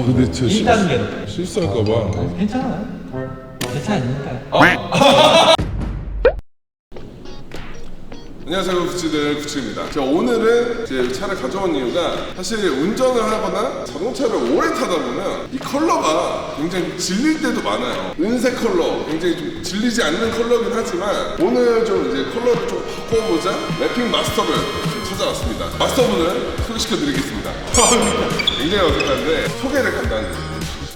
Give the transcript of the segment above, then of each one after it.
아 근데 저 1단계로. 실수할까봐 괜찮아요. 괜찮으니까요. 안녕하세요 구치들 구치입니다 제가 오늘은 제 차를 가져온 이유가 사실 운전을 하거나 자동차를 오래 타다 보면 이 컬러가 굉장히 질릴 때도 많아요 은색 컬러 굉장히 좀 질리지 않는 컬러긴 하지만 오늘 좀 이제 컬러를 좀 바꿔보자 랩핑 마스터를 좀 찾아왔습니다 마스터분을 소개시켜 드리겠습니다 굉장히 어색한데 소개를 간단히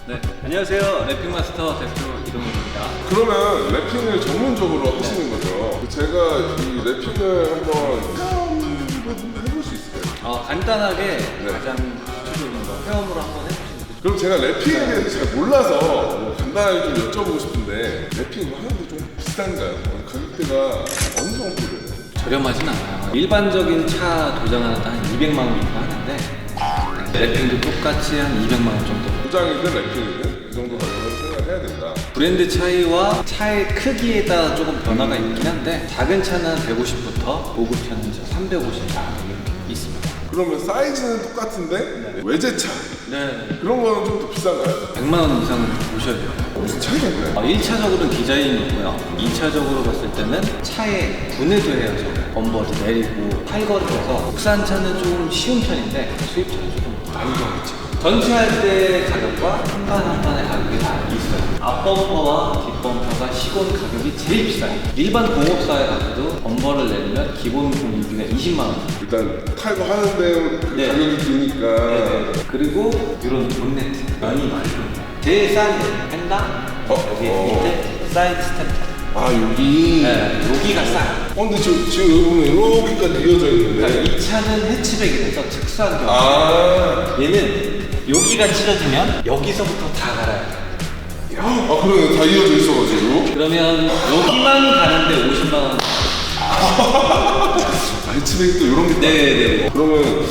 네, 안녕하세요. 래핑 마스터 대표 이동훈입니다. 그러면 랩핑을 전문적으로 하시는 거죠 제가 이 랩핑을 한번 체험을 해볼 수 있을까요? 어, 간단하게 가장 기초적인 거 체험으로 한번 해보시면 되죠. 그럼 제가 랩핑에 대해서 잘 몰라서 뭐 간단하게 좀 여쭤보고 싶은데 래핑 뭐 하는데 좀 비싼가요? 어, 가격대가 어느 정도 돼요? 저렴하진 않아요. 일반적인 차 도장하는 한 200만 원 정도 하는데 네, 래핑도 똑같이 한 200만 원 정도. 도장이든 래핑이든 이 정도 가격을 생각해야 된다 브랜드 차이와 차의 크기에 따라 조금 변화가 있긴 한데 작은 차는 150부터 고급 차는 350 이렇게 있습니다. 그러면 사이즈는 똑같은데 외제차 네. 그런 거는 좀 더 비싼가요? 100만 원 이상은 보셔야 돼요. 무슨 차이가 있나요? 어, 1차적으로는 디자인이고요. 2차적으로 봤을 때는 차에 분해도 해야죠. 범버도 내리고 팔걸이라서 국산 차는 좀 쉬운 편인데 수입차는 조금 난이도가 있죠. 전체할 때 가격과 한 판 한 판의 가격이 다 있어요. 앞범퍼와 뒷범퍼가 시공 가격이 제일 비싸요. 일반 공업사에 가서도 범버를 내리면 기본 공유비가 20만 원. 일단 탈거 하는데 그 네. 가격이 드니까 네네. 그리고 이런 본네트 면이 많이 제일 싼게 펜다 어? 여기 어. 밑에 사이드 스탬프 아 여기 네, 여기가 싸요. 어 근데 지금, 지금 여기 보면 이렇게까지 이어져 그러니까 있는데 이 차는 해치백이 돼서 특수한 경우. 아, 얘는 여기가 찢어지면 여기서부터 다 갈아야 돼. 아 그러네 다 이어져 있어가지고 그러면 여기만 가는데 50만 원. 알츠백도 이런 게 네네. 그러면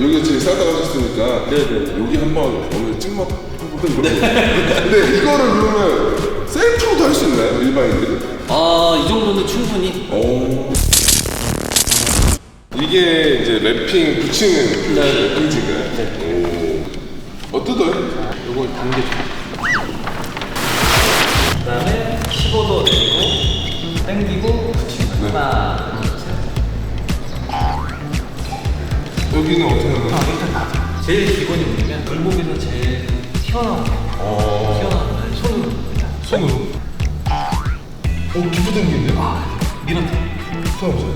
여기가 제일 싸다 가셨으니까 네네. 여기 한번 오늘 찍먹 한번 이렇게 근데 이거를 그러면 셀프로도 할 수 있나요 일반인들이? 아, 이 정도는 충분히. 오 이게 이제 랩핑 붙이는 그 네. 핑지가 오. 어 뜯어요? 이걸 당겨줘. 그 다음에 15도 내리고, 당기고. 여기는 어떻게 아, 일단 낮아. 제일 기본이 뭐냐면, 돌보기는 제일 튀어나온 거. 어 튀어나온 거 손으로. 그냥 손으로 어 기부 당기인데? 밀어줘. 처음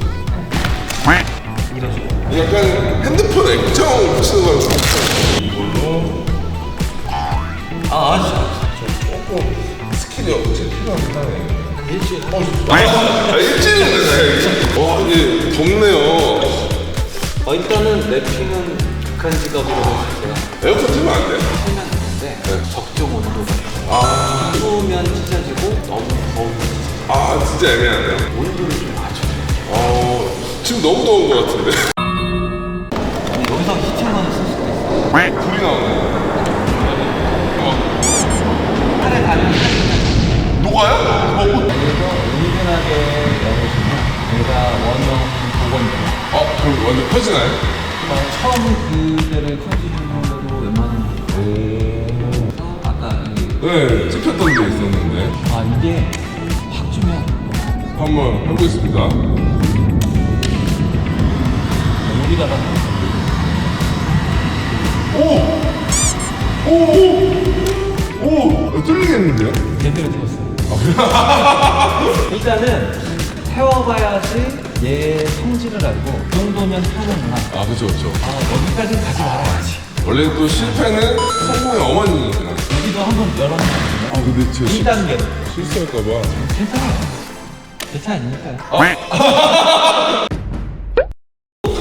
밀어줘. 약간 핸드폰 액정 붙이는 거랑 비슷한 이걸로 아, 아주. 조금 스킬이 없지 필요하긴 하네 일주일. 아, 일주일은 됐네. 와, 이게 덥네요. 어, 일단은 랩핑은 극한 직업이라고 있어요. 에어컨 틀면 안 돼요? 설명 있는데 적정 온도가. 아. 추우면 찢어지고 너무 더우면 찢어져요. 아, 진짜 애매하네요. 온도를 좀 맞춰줘요. 어, 지금 너무 더운 것 같은데. 근데 여기서 히팅만을 쓸 수도 있어요. 불이 나오네. 팔에 달리는 녹아요? 어, 그래서 은근하게 열어주면 제가 원형 복원돼요. 어, 완전 펴지나요? 처음 그때를 컨디션으로 웬만하면 그래서 아까 이 네, 찝혔던 게 있었는데. 아 이게 확 주면 한번 해보겠습니다. 다 오! 오! 오! 오! 뚫리겠는데요? 제대로 되었어요. 일단은 태워봐야지 얘 성질을 알고 이 정도면 타는구나. 아, 그쵸, 그쵸. 아 여기까지는 가지 말아야지. 원래 또 실패는 성공의 어머니니까. 여기도 한번 열어놓거든요. 아, 근데 제 2단계로. 실수할까봐. 괜찮아요. 괜찮으니까요.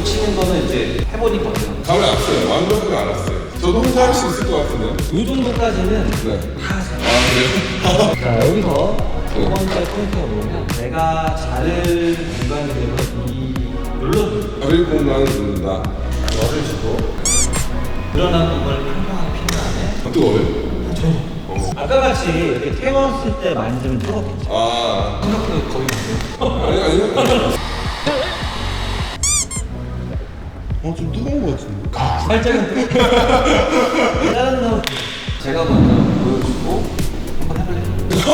치는 거는 이제 해보니까 감이 왔어요. 완벽하게 알았어요. 저도 혼자 할 수 있을 것 같은데. 이 정도까지는 네. 다 하세요. 아, 그래요? 자 여기서 두 번째 포인트가 뭐냐면 내가 자를 공간이 되면 이 눌러주고 자리 공간을 누른다. 열을 주고 드러난 부분을 평평하게 핀 다음에 안 뜨거워요? 아까 같이 이렇게 태웠을 때 만지면 뜨겁겠죠. 아, 생각보다 거의. 아니, 아니. 어, 좀 뜨거운 것 같은데? 살짝은 뜨겁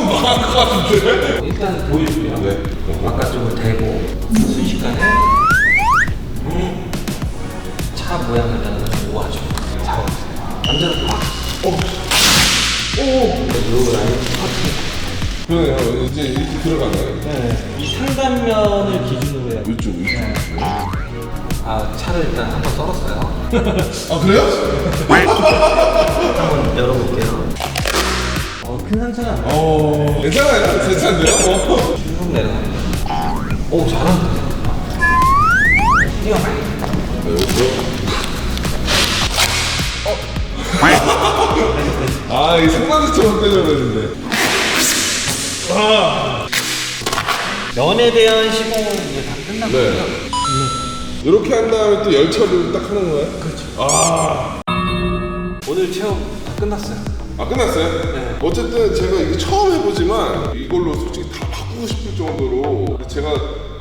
다른 거 같은데? 일단 보여주고요. 네. 바깥쪽을 대고 순식간에 차 모양을 나는 모아줘. 잡아주세요. 남자는 팍. 오. 오. 요 라인 팍. 그러네요. 이제 이렇게 들어가나요? 네. 이 상단면을 기준으로 해요. 이쪽, 이쪽. 아 차를 일단 한번 썰었어요. 아, 그래요? 한번 열어볼게요. 어, 큰 상처는 안. 어. 괜찮아요. 제 차인데요? 어. 쭉 내려갑니다. 오 잘한다. 뛰어봐. 아, 이 승마수처럼 때려야 되는데. 면에 대한 시공은 이제 다 끝났고. 네. 이렇게 한 다음에 또 열처리를 딱 하는 거예요? 그렇죠. 오늘 체험 다 끝났어요. 아, 끝났어요? 어쨌든 제가 이게 처음 해보지만 이걸로 솔직히 다 바꾸고 싶을 정도로 제가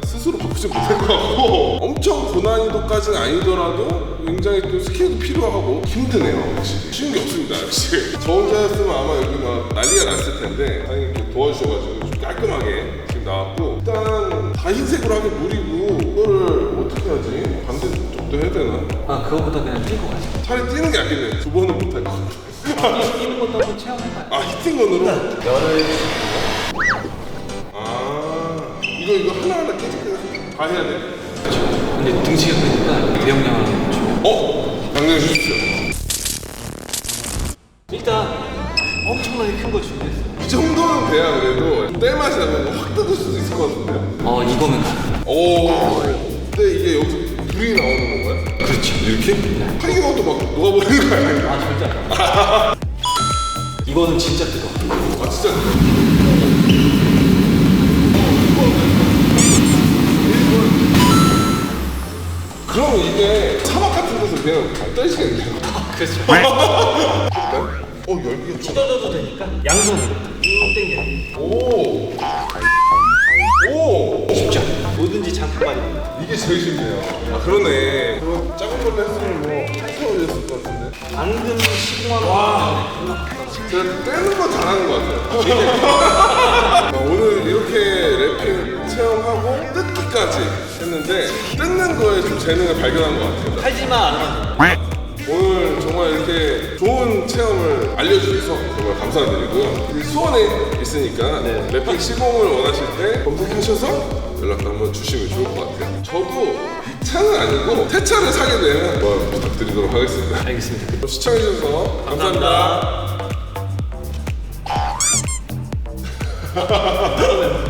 스스로 바꾸지 못할 것 같고 엄청 고난이도까지는 아니더라도 굉장히 또 스킬도 필요하고 힘드네요 확실히 쉬운 게 없습니다 역시 저 혼자였으면 아마 여기 막 난리가 났을 텐데 이렇게 도와주셔가지고 좀 깔끔하게 지금 나왔고 일단 다 흰색으로 하긴 무리고 이거를 어떻게 하지? 반대쪽도 해야 되나? 아 그거보다 그냥 뛰고 가죠. 차라리 뛰는 게 낫겠네 두 번은 못할 것 같아 뛰는 것도 한번 체험해봐요. 아 히팅건으로? 열을 아 이거 이거 하나하나 깨끗하게 다 해야 돼. 근데 등치가 크니까 대용량을 줘. 어? 당장 주십시오. 일단 엄청나게 큰거 준비했어요. 이 정도는 돼야 그래도 때 맛이 나면 확 뜯을 수도 있을 것 같은데요. 어 가능. 오. 근데 이게 여기서 불이 나오는 건가요? 그렇죠. 이렇게? 하기가 또막 녹아버리는 거 아니에요? 아 절대 안 돼. 이거는 진짜 뜨거. 아 진짜. 그럼 이게 사막 같은 데서 그냥 안 떨시겠네요. 그렇죠. 어 열기가 좀. 뜯어줘도 되니까 양손으로 쭉 당겨요. 오. 오. 쉽죠. 뭐든지 장판입니다. 이게 제일 쉽네요. 아 그러네. 그럼 작은 걸로 했으면 것 같은데. 방금 시공한 와. 제가 떼는 거 잘하는 것 같아요. 어, 오늘 이렇게 랩핑 체험하고 뜯기까지 했는데 뜯는 거에 좀 재능을 발견한 것 같아요. 않으면 오늘 정말 이렇게 좋은 체험을 알려주셔서 정말 감사드리고요. 이 수원에 있으니까 랩핑 시공을 원하실 때 검색하셔서 연락도 한번 주시면 좋을 것 같아요. 저도 이 차는 아니고 새 차를 사게 되면 한번 부탁드리도록 하겠습니다. 알겠습니다. 그럼 시청해주셔서 감사합니다.